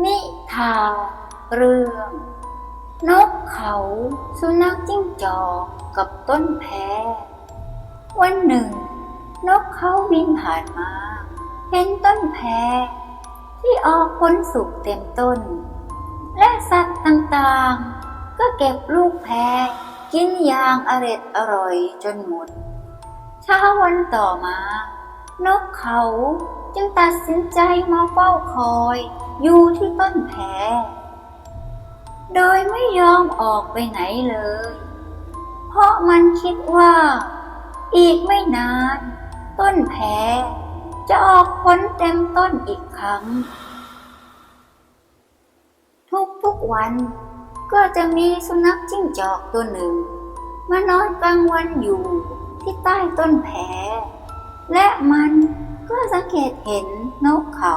นิทานเรื่อง นกเขาสุนัขจิ้งจอกกับต้นแพวันหนึ่ง นกเขาบินผ่านมาเห็นต้นแพที่ออกผลสุกเต็มต้น และสัตว์ต่างๆ ก็เก็บลูกแพกินอย่างอร็ดอร่อยจนหมดเช้าวันต่อมา นกเขาจึงตัดสินใจมาเฝ้าคอย อยู่ที่ต้นแพโดยไม่ยอมออกไปไหนเลย เพราะมันคิดว่า อีกไม่นาน ต้นแพจะออกผลเต็มต้นอีกครั้ง ทุกๆวันก็จะมีสุนัขจิ้งจอกตัวหนึ่ง มานอนกลางวันอยู่ที่ใต้ต้นแพและมันก็สังเกตเห็นนกเขา